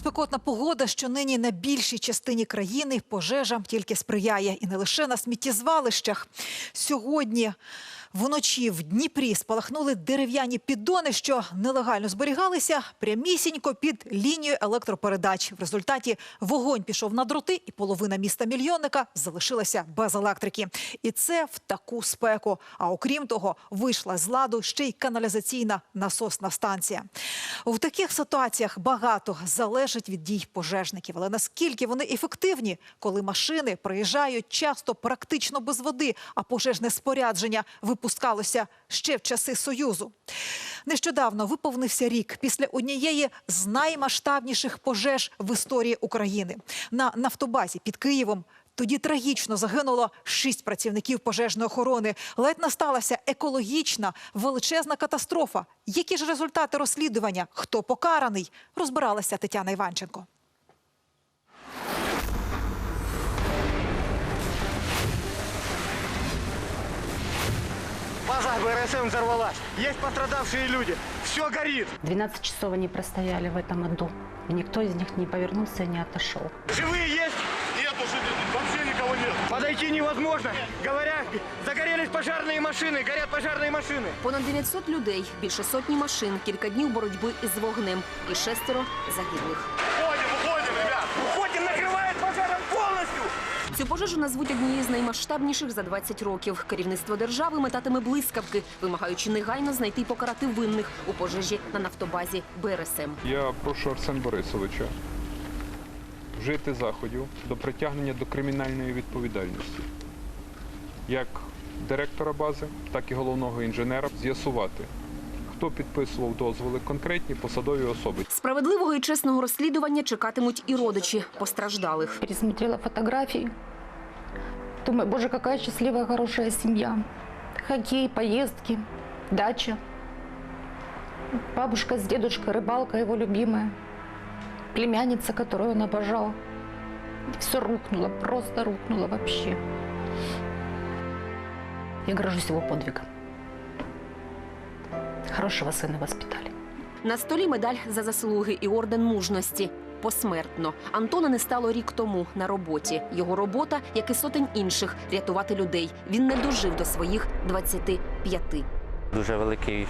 Спекотна погода, що нині на більшій частині країни пожежам тільки сприяє. І не лише на сміттєзвалищах. Сьогодні вночі в Дніпрі спалахнули дерев'яні піддони, що нелегально зберігалися прямісінько під лінією електропередач. В результаті вогонь пішов на дроти, і половина міста мільйонника залишилася без електрики. І це в таку спеку. А окрім того, вийшла з ладу ще й каналізаційна насосна станція. В таких ситуаціях багато залежить від дій пожежників. Але наскільки вони ефективні, коли машини приїжджають часто практично без води, а пожежне спорядження випускалося ще в часи Союзу. Нещодавно виповнився рік після однієї з наймасштабніших пожеж в історії України на нафтобазі під Києвом. Тоді трагічно загинуло шість працівників пожежної охорони. Ледь насталася екологічна величезна катастрофа. Які ж результати розслідування? Хто покараний? Розбиралася Тетяна Іванченко. База БРСМ взорвалась. Есть пострадавшие люди. Все горит. 12 часов они простояли в этом аду, и никто из них не повернулся и не отошел. Живые есть? Нет уже вообще никого нет. Подойти невозможно. Говорят, загорелись пожарные машины, горят пожарные машины. Понад 900 людей, більше сотні машин, кілька днів боротьби із вогнем і шестеро загиблих. Пожежу назвуть однією з наймасштабніших за 20 років. Керівництво держави метатиме блискавки, вимагаючи негайно знайти і покарати винних у пожежі на нафтобазі БРСМ. Я прошу Арсен Борисовича вжити заходів до притягнення до кримінальної відповідальності як директора бази, так і головного інженера з'ясувати, хто підписував дозволи конкретні посадові особи. Справедливого і чесного розслідування чекатимуть і родичі постраждалих. Пересмотрела фотографии. Думаю, боже, какая счастливая, хорошая семья. Хоккей, поездки, дача. Бабушка с дедушкой, рыбалка его любимая. Племянница, которую он обожал. Все рухнуло, просто рухнуло вообще. Я горжусь его подвигом. Хорошего сына воспитали. На столі медаль за заслуги і орден мужності. Посмертно Антона не стало рік тому на роботі. Його робота, як і сотень інших, рятувати людей. Він не дожив до своїх 25. Дуже великий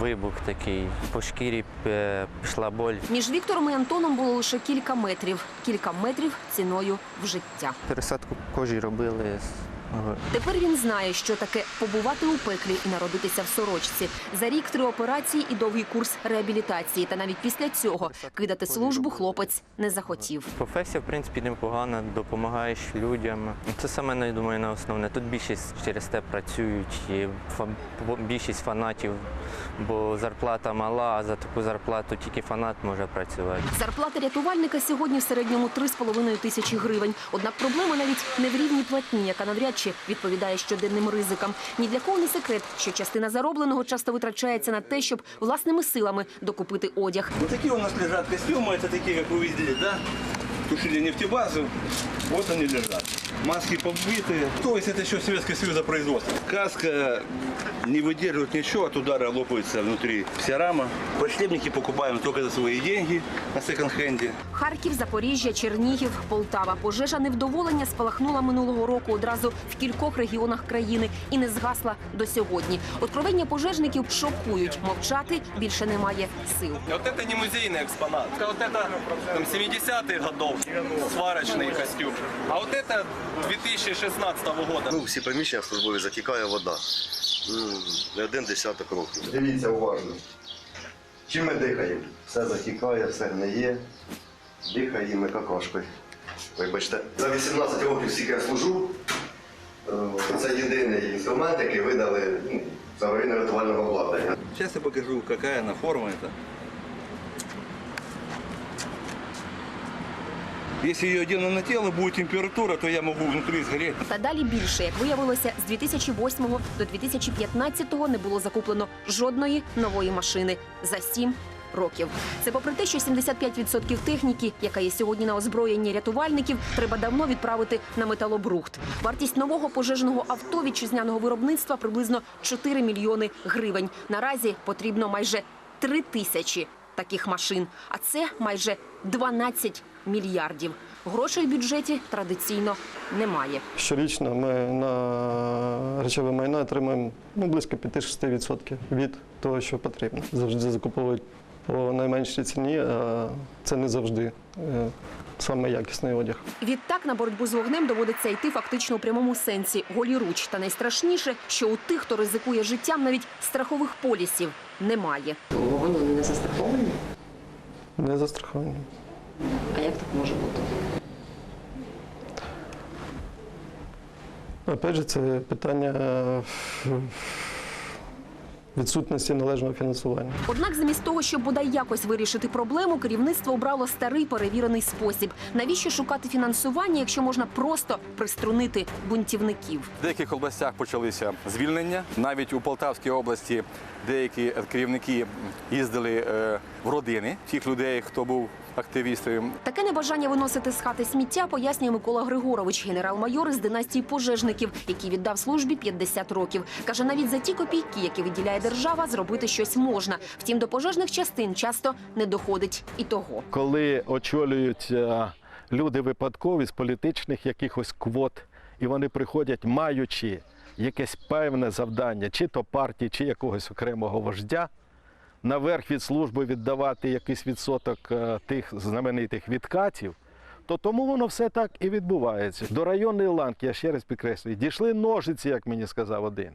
вибух такий. По шкірі е, пішла боль. Між Віктором і Антоном було лише кілька метрів. Кілька метрів ціною в життя. Пересадку кожі робили. Тепер він знає, що таке побувати у пеклі і народитися в сорочці. За рік три операції і довгий курс реабілітації. Та навіть після цього кидати службу хлопець не захотів. Професія, в принципі, непогана, допомагаєш людям. Це саме, ну, я думаю, на основне. Тут більшість через те працюють, і більшість фанатів, бо зарплата мала, а за таку зарплату тільки фанат може працювати. Зарплата рятувальника сьогодні в середньому 3,5 тисячі гривень. Однак проблема навіть не в рівні платні, яка навряд чи відповідає щоденним ризикам. Ні для кого не секрет, що частина заробленого часто витрачається на те, щоб власними силами докупити одяг. Вот такие у нас лежат костюмы, это такие, как вы видели, да? Тушили нефтебазу, вот они лежат. Маски побитые. То есть это еще Советского Союза производства. Каска не выдерживает ничего, от удара лопается внутри вся рама. Подшлемники покупаем только за свои деньги на секонд-хенде. Харків, Запоріжжя, Чернігів, Полтава. Пожежа невдоволення спалахнула минулого року одразу в кількох регіонах країни і не згасла до сьогодні. Откровення пожежників шокують. Мовчати більше немає сил. Вот это не музейный экспонат. Вот это там, 70-х годов сварочный костюм. А вот это 2016 года. Ну, всі приміщення службові затікає вода. Ну, Не один десяток років. Дивіться уважно. Чим ми дихаємо? Все затікає, все гниє. Дихаємо какашкою. Вибачте. За 18 років, скільки я служу, е, це єдиний інструмент, який видали ну, з аварійно-рятувального обладнання. Сейчас я покажу, какая она форма Если ее одену на тело, будет температура, то я могу внутри сгореть. Та далі більше, як виявилося, з 2008 до 2015 не було закуплено жодної нової машини за сім років. Це попри те, що 75% техніки, яка є сьогодні на озброєнні рятувальників, треба давно відправити на металобрухт. Вартість нового пожежного авто вітчизняного виробництва приблизно 4 мільйони гривень. Наразі потрібно майже 3 тисячі таких машин. А це майже 12 мільярдів. Грошей в бюджеті традиційно немає. Щорічно ми на речове майно отримуємо ну, близько 5-6% від того, що потрібно. Завжди закуповують по найменшій ціні, а це не завжди е, саме якісний одяг. Відтак на боротьбу з вогнем доводиться йти фактично у прямому сенсі голіруч. Та найстрашніше, що у тих, хто ризикує життям, навіть страхових полісів немає. Вони не застраховані? Не застраховані. А як так може бути? Опять же, це питання е, відсутності належного фінансування. Однак, замість того, щоб бодай якось вирішити проблему, керівництво обрало старий перевірений спосіб. Навіщо шукати фінансування, якщо можна просто приструнити бунтівників? В деяких областях почалися звільнення. Навіть у Полтавській області деякі керівники їздили е, в родини тих людей, хто був активістом. Таке небажання виносити з хати сміття пояснює Микола Григорович, генерал-майор з династії пожежників, який віддав службі 50 років. Каже, навіть за ті копійки, які виділяє держава, зробити щось можна. Втім, до пожежних частин часто не доходить і того. коли очолюють е, люди випадкові з політичних якихось квот, і вони приходять, маючи якесь певне завдання, чи то партії, чи якогось окремого вождя, наверх від служби віддавати якийсь відсоток е, тих знаменитих відкатів, то тому воно все так і відбувається. До районної ланки, я ще раз підкреслюю, дійшли ножиці, як мені сказав один,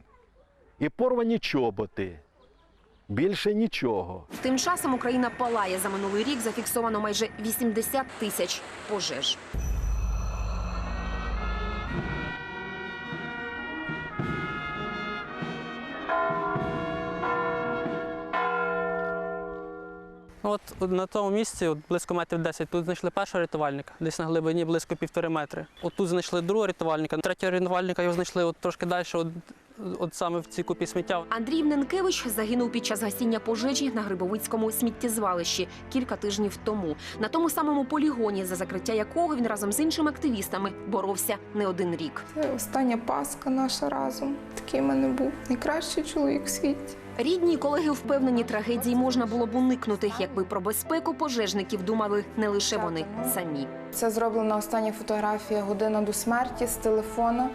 і порвані чоботи. Більше нічого. Тим часом Україна палає за минулий рік. Зафіксовано майже 80 тисяч пожеж. На тому місці, от близько метрів 10, тут знайшли першого рятувальника, десь на глибині близько півтори метри. От тут знайшли другого рятувальника, третього рятувальника його знайшли от трошки далі, от, от саме в цій купі сміття. Андрій Вненкевич загинув під час гасіння пожежі на Грибовицькому сміттєзвалищі кілька тижнів тому. На тому самому полігоні, за закриття якого він разом з іншими активістами боровся не один рік. Це остання Пасха наша разом. Такий в мене був найкращий чоловік у світі. Рідні і колеги впевнені, трагедії можна було б уникнути, якби про безпеку пожежників думали не лише вони самі. Це зроблена остання фотографія година до смерті з телефона.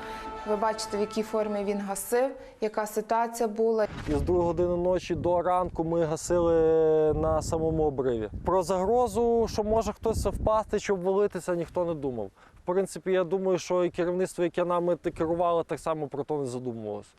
Ви бачите, в якій формі він гасив, яка ситуація була. І з 2 години ночі до ранку ми гасили на самому обриві. Про загрозу, що може хтось впасти чи обвалитися, ніхто не думав. В принципі, я думаю, що і керівництво, яке нами керувало, так само про то не задумувалося.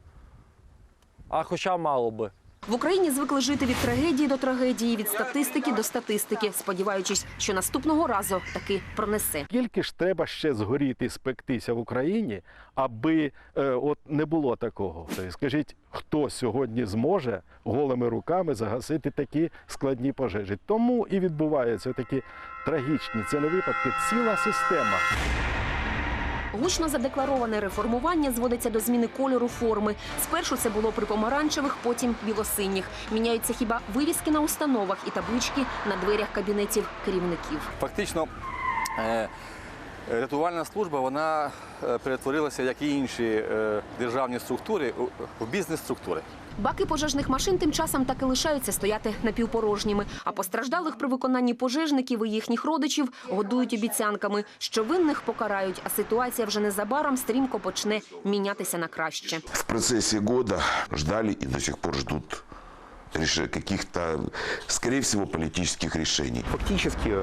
А хоча мало би. В Україні звикли жити від трагедії до трагедії, від статистики до статистики, сподіваючись, що наступного разу таки пронесе. Скільки ж треба ще згоріти спектися в Україні, аби е, от не було такого? Тобто, Скажіть, хто сьогодні зможе голими руками загасити такі складні пожежі? Тому і відбуваються такі трагічні це не випадки. Ціла система. Гучно задеклароване реформування зводиться до зміни кольору форми. Спершу це було при помаранчевих, потім білосиніх. Міняються хіба вивіски на установах і таблички на дверях кабінетів керівників. Фактично, е, рятувальна служба вона е, перетворилася, як і інші е, державні структури, у бізнес-структури. Баки пожежних машин тим часом так і лишаються стояти напівпорожніми. А постраждалих при виконанні пожежників і їхніх родичів годують обіцянками, що винних покарають, а ситуація вже незабаром стрімко почне мінятися на краще. В процессе года ждали и до сих пор ждут реш- каких-то, скорее всего, политических решений. Фактически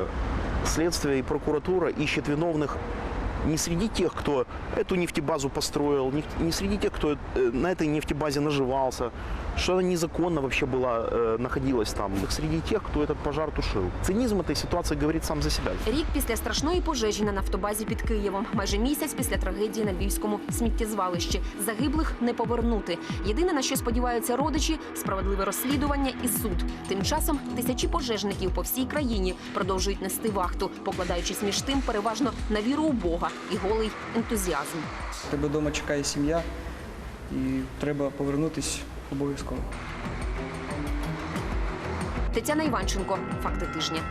следствие и прокуратура ищет виновных не среди тех, кто эту нефтебазу построил, не, не среди тех, кто э, на этой нефтебазе наживался, что она незаконно вообще была, э, находилась там, среди тех, кто этот пожар тушил. Цинизм этой ситуации говорит сам за себя. Рік після страшної пожежі на нафтобазі під Києвом, майже місяць після трагедії на львівському сміттєзвалищі. Загиблих не повернути. Єдине на що сподіваються родичі справедливе розслідування і суд. Тим часом тисячі пожежників по всій країні продовжують нести вахту, покладаючись між тим переважно на віру у Бога і голий ентузіазм. Тебе вдома чекає сім'я, і треба повернутися обов'язково. Тетяна Іванченко, факти тижня.